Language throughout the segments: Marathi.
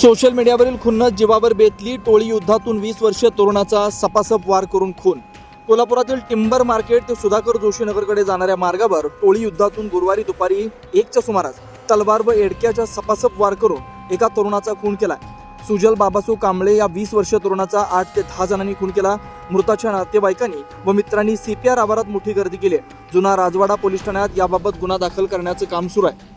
सोशल मीडियावरील खुन्नस जीवावर बेतली टोळी युद्धातून वीस वर्षीय तरुणाचा सपासप वार करून खून. कोल्हापुरातील टिंबर मार्केट ते सुधाकर जोशीनगरकडे जाणाऱ्या मार्गावर टोळी युद्धातून गुरुवारी दुपारी एकच्या सुमारास तलवार व एडक्याच्या सपासप वार करून एका तरुणाचा खून केला. सुजल बाबासू कांबळे या वीस वर्षीय तरुणाचा आठ ते दहा जणांनी खून केला. मृताच्या नातेवाईकांनी व मित्रांनी सीपीआर आवारात मोठी गर्दी केली. आहे. जुना राजवाडा पोलीस ठाण्यात याबाबत गुन्हा दाखल करण्याचं काम सुरू आहे.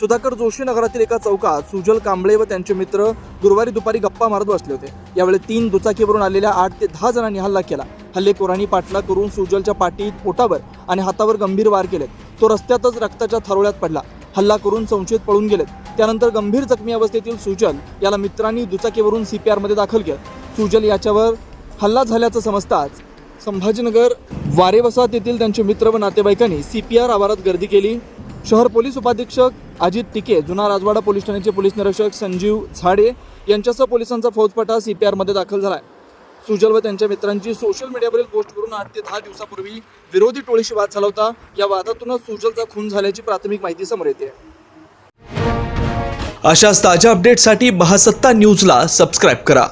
सुधाकर जोशी नगरातील एका चौकात सुजल कांबळे व त्यांचे मित्र गुरुवारी दुपारी गप्पा मारत बसले होते. यावेळी तीन दुचाकीवरून आलेल्या आठ ते दहा जणांनी हल्ला केला. हल्लेखोरांनी पाठला करून सुजलच्या पाठीत पोटावर आणि हातावर गंभीर वार केले. तो रस्त्यातच रक्ताच्या थरोळ्यात पडला. हल्ला करून संशयित पळून गेलेत. त्यानंतर गंभीर जखमी अवस्थेतील सुजल याला मित्रांनी दुचाकीवरून सी पी आरमध्ये दाखल केलं. सुजल याच्यावर हल्ला झाल्याचं समजताच संभाजीनगर वारेवसाहत येथील त्यांचे मित्र व नातेवाईकांनी सी पी आर आवारात गर्दी केली. शहर पोलीस उपाधीक्षक अजित टिके जुना राजवाडा पोलीस ठाण्याचे पोलीस निरीक्षक संजीव झाडे यांच्यासह पोलिसांचा फौजपटा सी पी आरमध्ये दाखल झाला आहे सुजल व त्यांच्या मित्रांची सोशल मीडियावरील पोस्ट करून आठ ते दहा दिवसापूर्वी विरोधी टोळीशी वाद झाला होता. या वादातूनच सुजलचा खून झाल्याची प्राथमिक माहिती समोर येते. अशाच ताज्या अपडेटसाठी महासत्ता न्यूजला सबस्क्राईब करा.